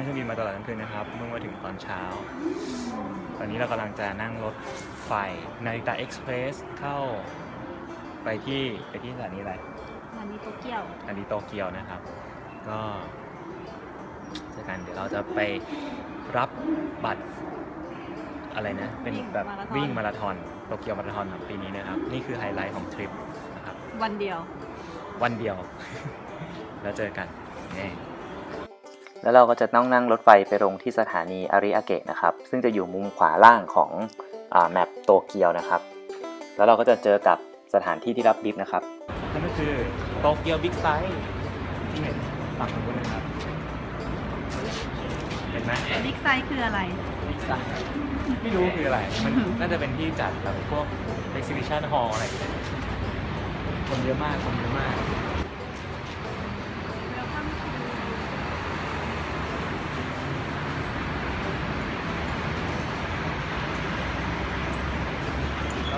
นั่งเครื่องบินมาตลอดทั้งคืนนะครับเมื่อมาถึงตอนเช้า ตอนนี้เรากำลังจะนั่งรถไฟนาริตะเอ็กซ์เพรสเข้าไปที่ไปที่สถานีอะไรวันนี้โตเกียวสถานีโตเกียวนะครับ ก็เจอกันเดี๋ยวเราจะไปรับบัตรอะไรนะ เป็นแบบวิ่งมาราธอนโตเกียวมาราธอนของปีนี้นะครับ นี่คือไฮไลท์ของทริปนะครับ วันเดียว วันเดียว แล้วเจอกันนี่ แล้วเราก็จะต้องนั่งรถไฟไปลงที่สถานีอาริอาเกะนะครับ ซึ่งจะอยู่มุมขวาล่างของอาแมปโตเกียวนะครับ แล้วเราก็จะเจอกับสถานที่ที่รับลิฟต์นะครับ นั่นก็คือโตเกียวบิ๊กไซส์ที่เห็นฝั่งนู้นนะครับ เห็นไหมบิ๊กไซส์คืออะไร บิ๊กไซส์ไม่รู้คืออะไร มันน่าจะเป็นที่จัดแบบพวก exhibition hall อะไรอย่างเงี้ยคนเยอะมาก คนเยอะมาก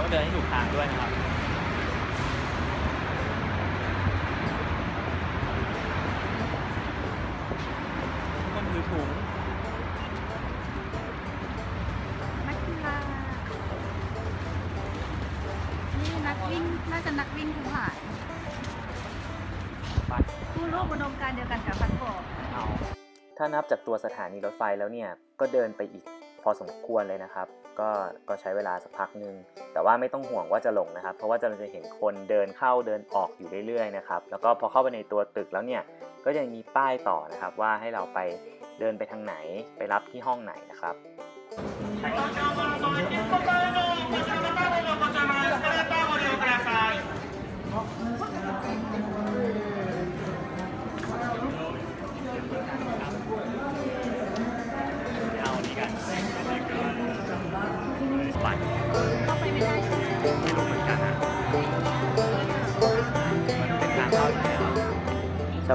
แล้วก็เดินให้ถูกทางด้วยนะครับมันถือถุงนักกีฬานี่นักวิ่งน่าจะนักวิ่งทั้งหลายไปผู้ร่วมอุดมการณ์เดียวกันกับพันโบกเอา ถ้านับจากตัวสถานีรถไฟแล้วเนี่ย ก็เดินไปอีก พอสมควรเลยนะครับ ก็ก็ใช้เวลาสักพักหนึ่งแต่ว่าไม่ต้องห่วงว่าจะหลงนะครับ เพราะว่าเราจะเห็นคนเดินเข้าเดินออกอยู่เรื่อยๆนะครับ แล้วก็พอเข้าไปในตัวตึกแล้วเนี่ยก็จะมีป้ายต่อนะครับว่าให้เราไปเดินไปทางไหนไปรับที่ห้องไหนนะครับ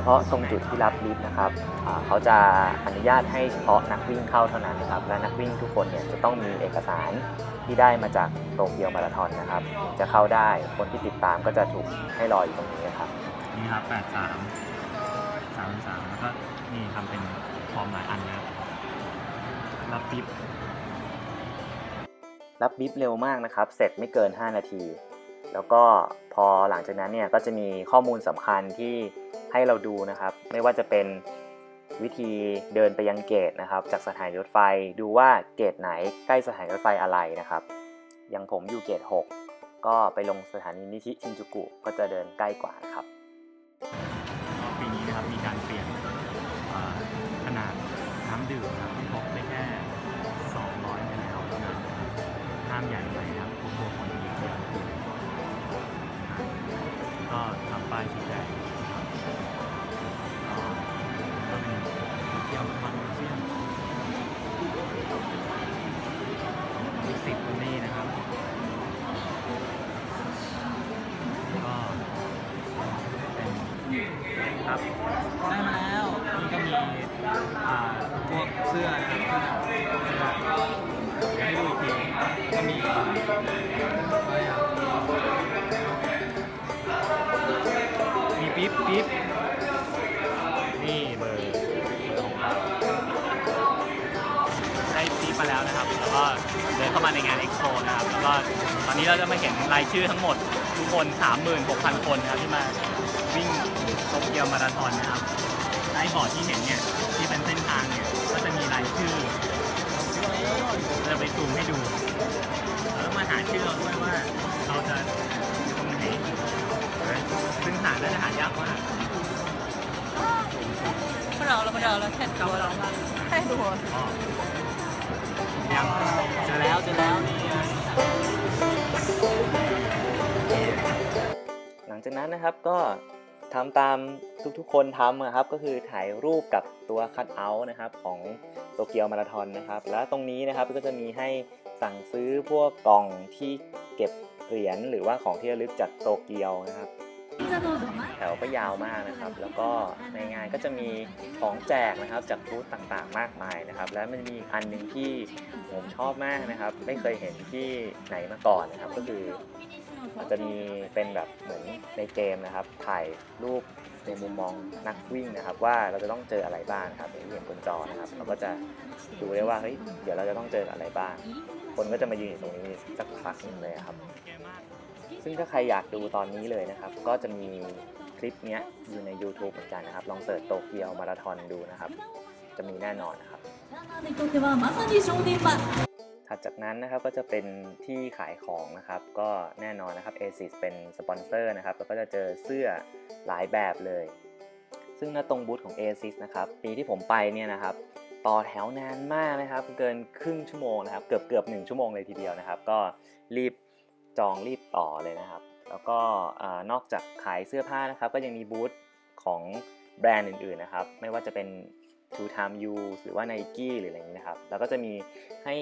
พาะตรงจุดที่รับลิฟต์นะครับอ่าเขาจะอนุญาตให้เฉพาะนักวิ่งเข้าเท่านั้นนะครับ และนักวิ่งทุกคนเนี่ยจะต้องมีเอกสารที่ได้มาจากโตเกียวมาราธอนนะครับ จะเข้าได้คนที่ติดตามก็จะถูกให้รออยู่ตรงนี้นะครับนี่ครับแปดสามสามสามแล้วก็นี่ทำเป็นฟอร์มหลายอันนะครับรับลิฟต์รับบิฟเร็วมากนะครับ เสร็จไม่เกิน 5 นาที แล้วก็พอหลังจากนั้นเนี่ยก็จะมีข้อมูลสำคัญที่ให้เราดูนะครับ ไม่ว่าจะเป็นวิธีเดินไปยังเกตนะครับ จากสถานีรถไฟดูว่าเกตไหนใกล้สถานีรถไฟอะไรนะครับ อย่างผมอยู่เกต 6 ก็ไปลงสถานีนิชิชินจูกุก็จะเดินใกล้กว่านะครับ ได้มาแล้วนี่ก็มีอ่าพวกเสื้อนะครับเสื้อเสื้อให้ดูอีกทีก็มีอะไรอะมีปิ๊บปิ๊บนี่เบอร์ของเราได้ปิ๊บมาแล้วนะครับแล้วก็เดินเข้ามาในงานเอ็กโปนะครับแล้วก็ตอนนี้เราจะมาเห็นรายชื่อทั้งหมดทุกคน 36,000 คนนะครับที่มาวิ่ง เดียวมาราธอนนะครับใต้บอร์ดที่เห็นเนี่ยที่เป็นเส้นทางเนี่ยก็จะมีรายชื่อเราจะไปซูมให้ดูแล้วมาหาชื่อเราด้วยว่าเราจะตรงไหนซึ่งหาน่าจะหายากมากพวกเราเราพวกเราเราแค่ตัวเราแค่ตัวยังเจอแล้วเจอแล้วนี่หลังจากนั้นนะครับก็ ทำตามทุกๆคนทำอะครับ ก็คือถ่ายรูปกับตัวคัทเอาท์นะครับของโตเกียวมาราธอนนะครับ แล้วตรงนี้นะครับก็จะมีให้สั่งซื้อพวกกล่องที่เก็บเหรียญหรือว่าของที่ระลึกจากโตเกียวนะครับ แถวก็ยาวมากนะครับ แล้วก็ในงานก็จะมีของแจกนะครับจากบูธต่างๆ มากมายนะครับ แล้วมันมีอันหนึ่งที่ผมชอบมากนะครับ ไม่เคยเห็นที่ไหนมาก่อนนะครับ ก็คือ อาจจะมีเป็นแบบเหมือนในเกมนะครับ ถ่ายรูปในมุมมองนักวิ่งนะครับ ว่าเราจะต้องเจออะไรบ้างครับอย่างที่เห็นบนจอนะครับ เราก็จะดูได้ว่าเฮ้ยเดี๋ยวเราจะต้องเจออะไรบ้าง คนก็จะมายืนอยู่ตรงนี้สักพักหนึงเลยครับ ซึ่งถ้าใครอยากดูตอนนี้เลยนะครับ ก็จะมีคลิปนี้อยู่ใน YouTube เหมือนกันนะครับ ลองเสิร์ชโตเกียวมาราธอนดูนะครับ จะมีแน่นอนนะครับ ถัดจากนั้นนะครับก็จะเป็นที่ขายของนะครับ ก็แน่นอนนะครับ ASICS เป็นสปอนเซอร์นะครับแล้วก็จะเจอเสื้อหลายแบบเลย ซึ่งณตรงบูธของ ASICS นะครับปีที่ผมไปเนี่ยนะครับต่อแถวนานมากนะครับ เกินครึ่งชั่วโมงนะครับ เกือบเกือบหนึ่งชั่วโมงเลยทีเดียวนะครับ ก็รีบจองรีบต่อเลยนะครับ แล้วก็นอกจากขายเสื้อผ้านะครับ ก็ยังมีบูธของแบรนด์อื่นๆนะครับ ไม่ว่าจะเป็น Two Time U หรือว่า Nike หรืออะไรอย่างนี้นะครับ แล้วก็จะมีให้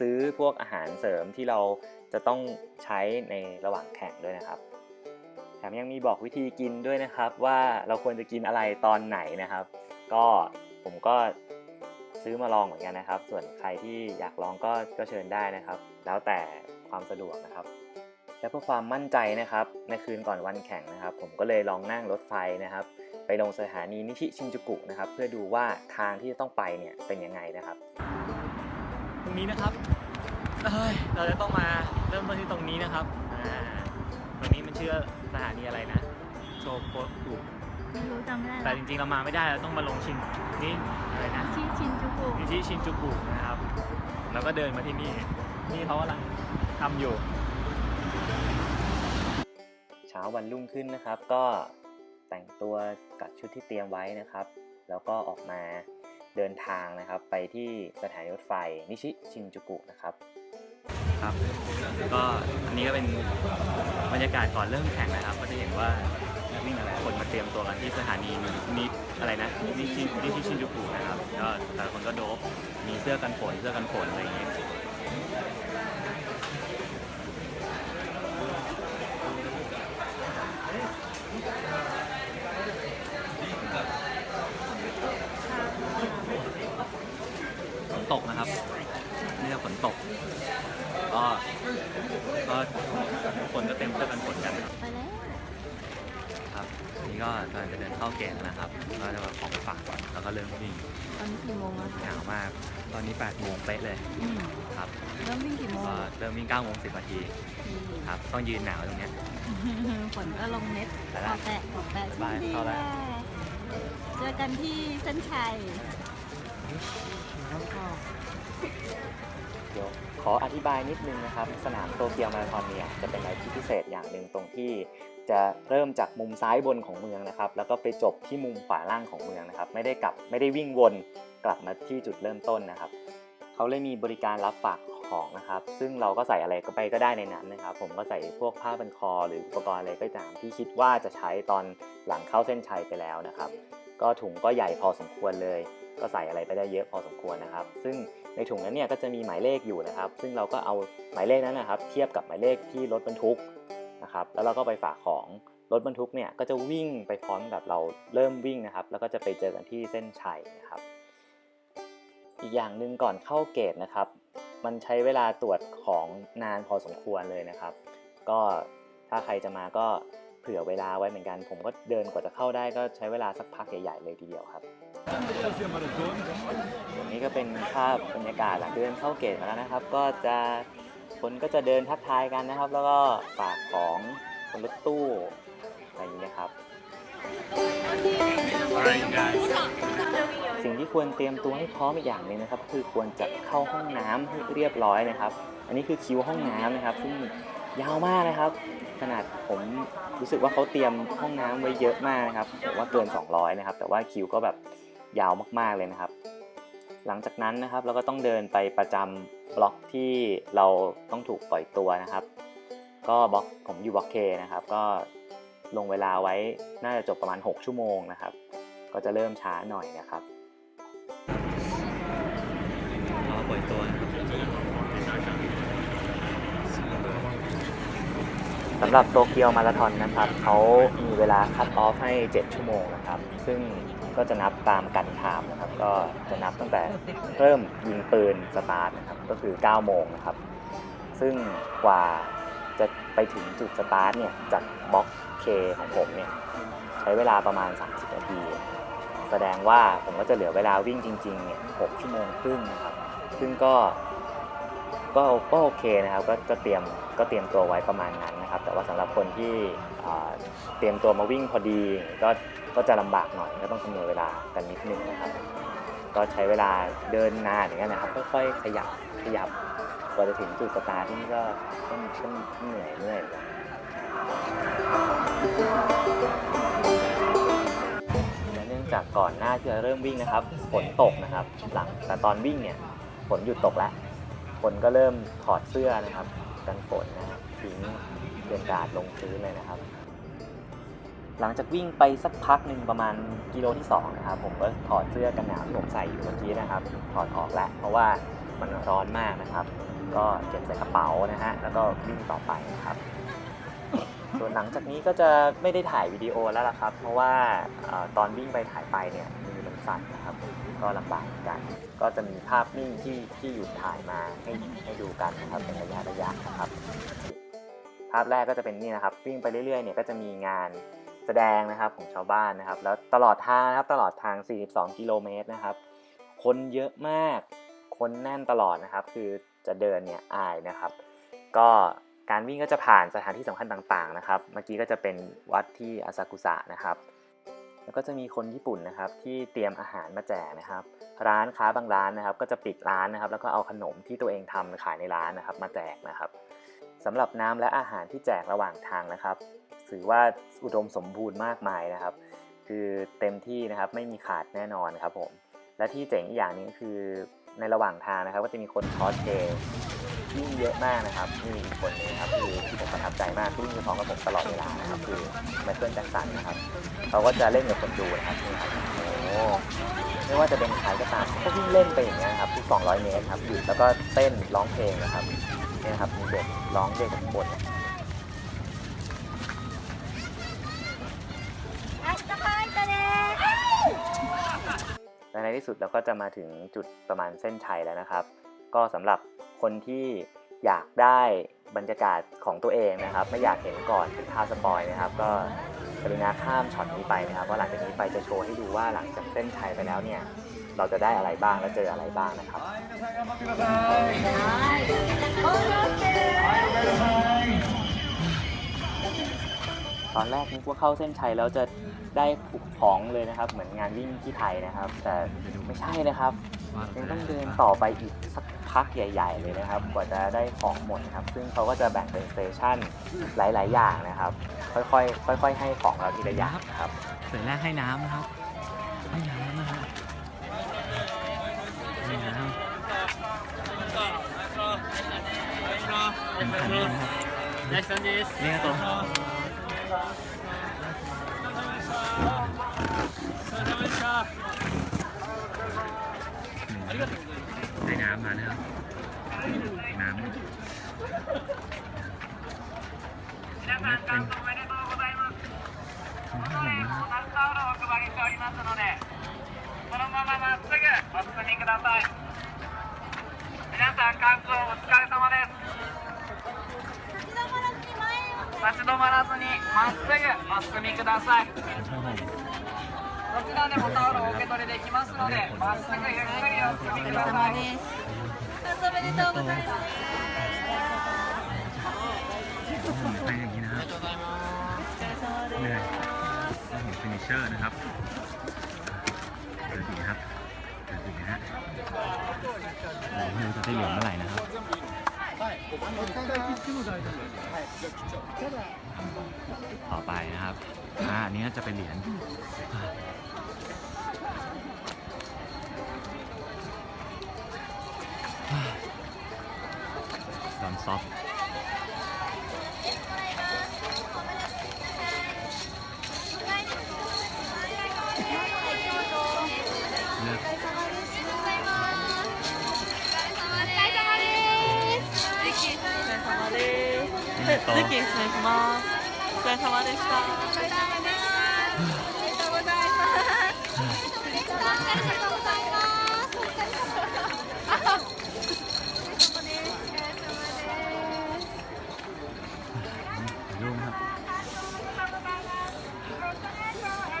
ซื้อพวกอาหารเสริมที่เราจะต้องใช้ในระหว่างแข่งด้วยนะครับแถมยังมีบอกวิธีกินด้วยนะครับว่าเราควรจะกินอะไรตอนไหนนะครับ ก็ผมก็ซื้อมาลองเหมือนกันนะครับ ส่วนใครที่อยากลองก็ก็เชิญได้นะครับ แล้วแต่ความสะดวกนะครับ และเพื่อความมั่นใจนะครับ ในคืนก่อนวันแข่งนะครับ ผมก็เลยลองนั่งรถไฟนะครับ ไปลงสถานีนิชิชินจูกุนะครับ เพื่อดูว่าทางที่จะต้องไปเนี่ยเป็นยังไงนะครับ รงนี้นะครับเอ้ยเราจะต้องมาเริ่มต้นที่ตรงนี้นะครับอ่าตรงนี้มันชื่อสถานีอะไรนะโชโกกุไม่รู้จำไม่ได้แต่ละจริงๆเรามาไม่ได้เราต้องมาลงชินนี่อะไรนะชิชินจูกุนิชิชินจูกุนะครับ แล้วก็เดินมาที่นี่ นี่เขากำลังทำอยู่ เช้าวันรุ่งขึ้นนะครับ ก็แต่งตัวกับชุดที่เตรียมไว้นะครับ แล้วก็ออกมา เดินทางนะครับไปที่สถานีรถไฟนิชิชินจูกุนะครับครับก็อันนี้ก็เป็นบรรยากาศก่อนเริ่มแข่งนะครับ ก็จะเห็นว่านักวิ่งหลายคนมาเตรียมตัวกันที่สถานีนิอะไรนะนิชินิชิชินจูกุนะครับก็แต่ละคนก็โดบมีเสื้อกันฝนเสื้อกันฝนอะไรอย่างเงี้ย ฝนตกนะครับนี่ก็ฝนตก ก็ก็ทุก คนก็เต็มเสื้อกันฝนกันไปแล้วครับ นี่ก็กำลังจะเดินเข้าเกณฑ์แล้วนะครับก็จะมาของฝากก่อนแล้วก็เริ่มวิ่งตอนนี้กี่โมงแล้วหนาวมาก ตอนนี้8โมงเป๊ะเลยอืมครับเริ่มวิ่งกี่โมงก็เริ่มวิ่ง9โมง10นาทีครับต้องยืนหนาวตรงเนี้ย ฝนก็ลงเน็ตไปขละอแตะขอแตะบายโชคดีเข้าละ ค่ะเจอกันที่เส้นชัย เดี๋ยว ขออธิบายนิดนึงนะครับ สนามโตเกียวมาราธอนเนี่ยจะเป็นอะไรที่พิเศษอย่างหนึ่งตรงที่จะเริ่มจากมุมซ้ายบนของเมืองนะครับ แล้วก็ไปจบที่มุมขวาล่างของเมืองนะครับ ไม่ได้กลับไม่ได้วิ่งวนกลับมาที่จุดเริ่มต้นนะครับเขาเลยมีบริการรับฝากของนะครับ ซึ่งเราก็ใส่อะไรก็ไปก็ได้ในนั้นนะครับ ผมก็ใส่พวกผ้าพันคอ หรืออุปกรณ์อะไรก็ตามที่คิดว่าจะใช้ตอนหลังเข้าเส้นชัยไปแล้วนะครับ ก็ถุงก็ใหญ่พอสมควรเลย ก็ใส่อะไรไปได้เยอะพอสมควรนะครับ ซึ่งในถุงนั้นเนี่ยก็จะมีหมายเลขอยู่นะครับ ซึ่งเราก็เอาหมายเลขนั้นนะครับ เทียบกับหมายเลขที่รถบรรทุกนะครับ แล้วเราก็ไปฝากของรถบรรทุกเนี่ยก็จะวิ่งไปพร้อมกับเราเริ่มวิ่งนะครับ แล้วก็จะไปเจอกันที่เส้นชัยนะครับ อีกอย่างหนึ่งก่อนเข้าเกตนะครับ มันใช้เวลาตรวจของนานพอสมควรเลยนะครับ ก็ถ้าใครจะมาก็ เผื่อเวลาไว้เหมือนกัน ผมก็เดินกว่าจะเข้าได้ก็ใช้เวลาสักพักใหญ่ๆเลยทีเดียวครับอันนี้ก็เป็นภาพบรรยากาศหลังเดินเข้าเกตมาแล้วนะครับ ก็จะคนก็จะเดินทักทายกันนะครับ แล้วก็ฝากของบนรถตู้อะไรอย่างเงี้ยครับ สิ่งที่ควรเตรียมตัวให้พร้อมอีกอย่างหนึ่งนะครับ คือควรจะเข้าห้องน้ำให้เรียบร้อยนะครับ อันนี้คือคิวห้องน้ำนะครับ ซึ่งยาวมากนะครับ ขนาดผมรู้สึกว่าเขาเตรียมห้องน้ำไว้เยอะมากนะครับผมว่าเกิน 200 นะครับ แต่ว่าคิวก็แบบยาวมากๆเลยนะครับ หลังจากนั้นนะครับเราก็ต้องเดินไปประจำบล็อกที่เราต้องถูกปล่อยตัวนะครับ ก็บล็อกผมอยู่บล็อกเคนะครับ ก็ลงเวลาไว้น่าจะจบประมาณ 6 ชั่วโมงนะครับ ก็จะเริ่มช้าหน่อยนะครับ สำหรับโตเกียวมาราธอนนะครับเขามีเวลาคัตออฟให้ 7 ชั่วโมงนะครับ ซึ่งก็จะนับตามกันไทม์นะครับ ก็จะนับตั้งแต่เริ่มยิงปืนสตาร์ทนะครับ ก็คือ 9 โมงนะครับ ซึ่งกว่าจะไปถึงจุดสตาร์ทเนี่ยจากบล็อก K ของผมเนี่ยใช้เวลาประมาณ 30 นาที แสดงว่าผมก็จะเหลือเวลาวิ่งจริงๆเนี่ย6ชั่วโมงครึ่งนะครับ ซึ่งก็ ก็ก็โอเคนะครับก็ก็เตรียมก็เตรียมตัวไว้ประมาณนั้นนะครับ แต่ว่าสำหรับคนที่เตรียมตัวมาวิ่งพอดีก็ก็จะลำบากหน่อยก็ต้องคำนวณเวลากันนิดนึงนะครับ ก็ใช้เวลาเดินนานอย่างเงี้ยนะครับค่อยๆขยับขยับกว่าจะถึงจุดสตาร์ทนี่ก็ก็ก็เหนื่อยเหนื่อยเหมือนกันและเนื่องจากก่อนหน้าที่จะเริ่มวิ่งนะครับฝนตกนะครับ หลังแต่ตอนวิ่งเนี่ยฝนหยุดตกแล้ว ฝนก็เริ่มถอดเสื้อนะครับ กันฝนนะฮะทิ้งเดือนดาดลงพื้นเลยนะครับ หลังจากวิ่งไปสักพักหนึ่งประมาณกิโลที่2นะครับผมก็ถอดเสื้อกันหนาวที่ผมใส่อยู่เมื่อกี้นะครับถอดออกแล้วเพราะว่ามันร้อนมากนะครับ ก็เก็บใส่กระเป๋านะฮะแล้วก็วิ่งต่อไปนะครับส่วนหลังจากนี้ก็จะไม่ได้ถ่ายวิดีโอแล้วล่ะครับ เพราะว่าตอนวิ่งไปถ่ายไปเนี่ยมือมัน สั่นนะครับก็ลำบากเหมือนกัน ก็จะมีภาพนิ่งที่ที่หยุดถ่ายมาให้ให้ดูกันนะครับเป็นระยะระยะนะครับ ภาพแรกก็จะเป็นนี่นะครับ วิ่งไปเรื่อยๆเนี่ยก็จะมีงานแสดงนะครับของชาวบ้านนะครับ แล้วตลอดทางนะครับตลอดทาง 42 กิโลเมตรนะครับ คนเยอะมาก คนแน่นตลอดนะครับ คือจะเดินเนี่ยอายนะครับ ก็การวิ่งก็จะผ่านสถานที่สำคัญต่างๆนะครับ เมื่อกี้ก็จะเป็นวัดที่อาซากุสะนะครับ แล้วก็จะมีคนญี่ปุ่นนะครับที่เตรียมอาหารมาแจกนะครับ ร้านค้าบางร้านนะครับ ก็จะปิดร้านนะครับ แล้วก็เอาขนมที่ตัวเองทำขายในร้านนะครับ มาแจกนะครับสำหรับน้ำและอาหารที่แจกระหว่างทางนะครับถือว่าอุดมสมบูรณ์มากมายนะครับ คือเต็มที่นะครับไม่มีขาดแน่นอนครับผมและที่เจ๋งอีกอย่างนึงก็คือ ในระหว่างทางนะครับ ก็จะมีคนคอสเพลย์วิ่เยอะมากนะครับนี่อีกคนนึงครับคือที่ผมประทับใจมากที่วิ่งไปพร้อมกับผมตลอดเวลานะครับ คือไมเคิลแจ็คสันนะครับเขาก็จะเล่นกับคนดูนะครับนี่ครับโอ้ไม่ว่าจะเป็นใครก็ตามเขาก็วิ่งเล่นไปอย่างเงี้ยครับทุก200 เมตรครับหยุดแล้วก็เต้นร้องเพลงนะครับเนี่ยครับมีเด็กร้องเด็กข้างบน และในที่สุดเราก็จะมาถึงจุดประมาณเส้นชัยแล้วนะครับ ก็สำหรับคนที่อยากได้บรรยากาศของตัวเองนะครับ ไม่อยากเห็นก่อนเป็นภาพสปอยนะครับ ก็กรุณาข้ามช็อตนี้ไปนะครับเพราะหลังจากนี้ไปจะโชว์ให้ดูว่าหลังจากเส้นชัยไปแล้วเนี่ยเราจะได้อะไรบ้างและเจออะไรบ้างนะครับตอนแรกนึกว่าเข้าเส้นชัยแล้วจะ ได้ผูกของเลยนะครับ เหมือนงานวิ่งที่ไทยนะครับ แต่ไม่ใช่นะครับยังต้องเดินต่อไปอีกสักพักใหญ่ ๆ เลยนะครับ กว่าจะได้ของหมดนะครับ ซึ่งเขาก็จะแบ่งเป็นสเตชันหลาย ๆ อย่างนะครับ ค่อยๆค่อย ๆ ให้ของเราทีละอย่างนะครับเสร็จแรกให้น้ำนะครับ ให้น้ำนะครับให้น้ำเป็นขันนะครับนี่ครั บตัวให้น้ำมานะครับ น้ำเป็น皆さん、感想おめでとうございます。このレーンもたくさんのお配りしておりますので、そのまままっすぐお進みください。皆さん、感想お疲れ様です。立ち止まらずにまっすぐお進みください。 どちらでもタオルを受け取りできますので、まっすぐゆっくりお進みください。おめでとうございますให้อย่างนี้นะครับเหนื่อยต้องเห็นฟินิชเชอร์นะครับเดี๋ยวดูนะครับเดี๋ยวดูนะฮะไม่รู้จะได้เหรียญเมื่อไหร่นะครับ ต่อไปนะครับ อ่าอันนี้จะเป็นเหรียญตอนซอฟ とうぜひ失礼します。お疲れ様でした。お疲れ様でした。ありがとうございますお疲れ様ございますお疲れ様ですลุ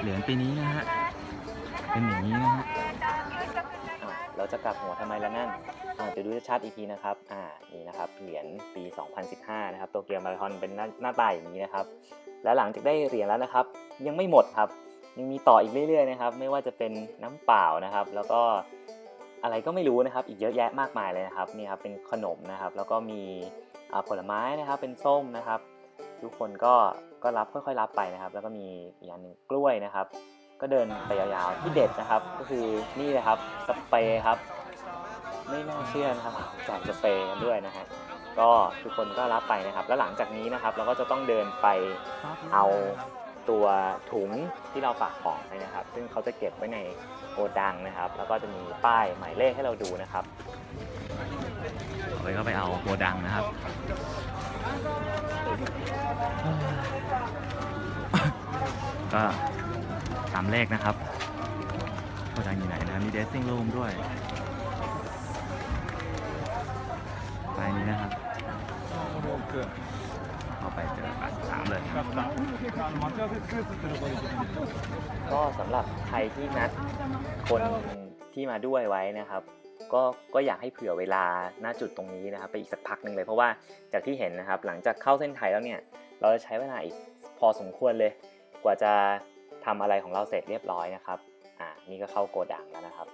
เหรียญปีนี้นะฮะเป็นอย่างนี้นะฮะ จะกลับหัวทำไมละนั่นเดี๋ยวดูชัดอีกทีนะครับ อ่า นี่นะครับ เหรียญปี 2015 นะครับ โตเกียวมาราธอนเป็นหน้าหน้าตาอย่างนี้นะครับ แล้วหลังจากได้เหรียญแล้วนะครับ ยังไม่หมดครับ ยังมีต่ออีกเรื่อยๆนะครับ ไม่ว่าจะเป็นน้ำเปล่านะครับ แล้วก็อะไรก็ไม่รู้นะครับ อีกเยอะแยะมากมายเลยนะครับ นี่ครับ เป็นขนมนะครับ แล้วก็มีผลไม้นะครับ เป็นส้มนะครับ ทุกคนก็ ก็รับค่อยๆ รับไปนะครับ แล้วก็มีอีกอย่างหนึ่งกล้วยนะครับ ก็เดินไปยาวๆที่เด็ดนะครับ ก็คือนี่เลยครับสเปรย์ครับ ไม่น่าเชื่อนะครับแจกสเปรย์กันด้วยนะฮะก็ทุกคนก็รับไปนะครับ แล้วหลังจากนี้นะครับ เราก็จะต้องเดินไปเอาตัวถุงที่เราฝากของไปนะครับ ซึ่งเขาจะเก็บไว้ในโกดังนะครับ แล้วก็จะมีป้ายหมายเลขให้เราดูนะครับต่อไปก็ไปเอาโกดังนะครับก็ามเลขนะครับโกดังอยู่ไหนนะครับมีเดซซิ่งรูมด้วยไปนี้นะครับเข้าไปเจอ83เลย ก็สำหรับใครที่นัดคนที่มาด้วยไว้นะครับ ก็ก็อยากให้เผื่อเวลาหน้าจุดตรงนี้นะครับ ไปอีกสักพักหนึ่งเลยเพราะว่าจากที่เห็นนะครับ หลังจากเข้าเส้นชัยแล้วเนี่ย เราจะใช้เวลาอีกพอสมควรเลย กว่าจะ ทำอะไรของเราเสร็จเรียบร้อยนะครับ อ่า นี่ก็เข้าโกดังแล้วนะครับ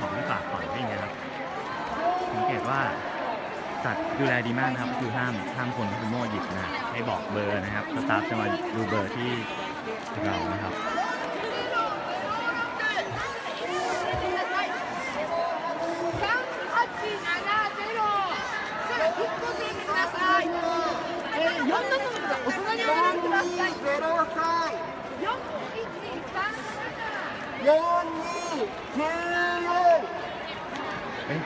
ของที่ฝากก่อนวิ่งครับสังเกตว่าจัดดูแลดีมากนะครับ คือห้ามห้ามคนคุณโม่หยิบนะ ให้บอกเบอร์นะครับสตาฟจะมาดูเบอร์ที่ เรานะครับเอ้ย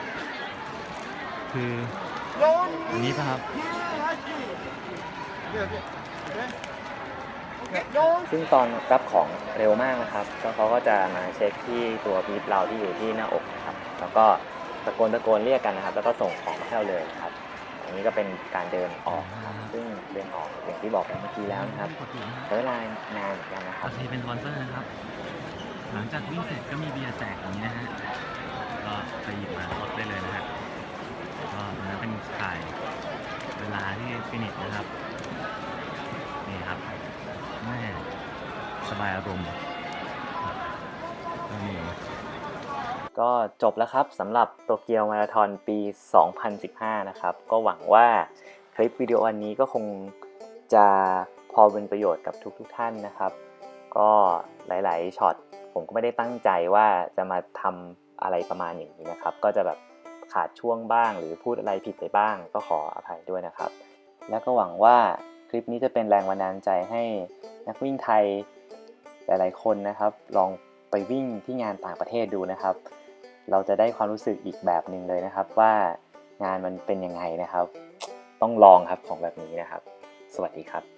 คืออันนี้ป่ะครับ ซึ่งตอนรับของเร็วมากนะครับก็เขาก็จะมาเช็คที่ตัวบีบเราที่อยู่ที่หน้าอกนะครับ แล้วก็ตะโกนตะโกนเรียกกันนะครับ แล้วก็ส่งของมาให้เราเลยครับ อันนี้ก็เป็นการเดินออกครับ ซึ่งเดินออกอย่างที่บอกไปเมื่อกี้แล้วนะครับใช้เวลานานเหมือนกันนะคโอรับเคเป็นสปอนเซอร์นะครับ หลังจากวิ่งเสร็จก็มีเบียร์แจกอย่างนี้นะฮะก็ไปหยิบมาลดได้เลยนะฮะก็อันนั้นเป็นถ่ายเวลาที่ฟินิชนะครับนี่ครับ แม่สบายอารมณ์ก็มีก็จบแล้วครับสำหรับโตเกียวมาราธอนปี 2015 นะครับ ก็หวังว่าคลิปวิดีโออันนี้ก็คงจะพอเป็นประโยชน์กับทุกๆทท่านนะครับ ก็หลายๆช็อตผมก็ไม่ได้ตั้งใจว่าจะมาทำอะไรประมาณอย่างนี้นะครับ ก็จะแบบขาดช่วงบ้างหรือพูดอะไรผิดไปบ้างก็ขออภัยด้วยนะครับ แล้วก็หวังว่า คลิปนี้จะเป็นแรงบันดาลใจให้นักวิ่งไทยหลายๆคนนะครับ ลองไปวิ่งที่งานต่างประเทศดูนะครับ เราจะได้ความรู้สึกอีกแบบหนึ่งเลยนะครับว่างานมันเป็นยังไงนะครับ ต้องลองครับของแบบนี้นะครับ สวัสดีครับ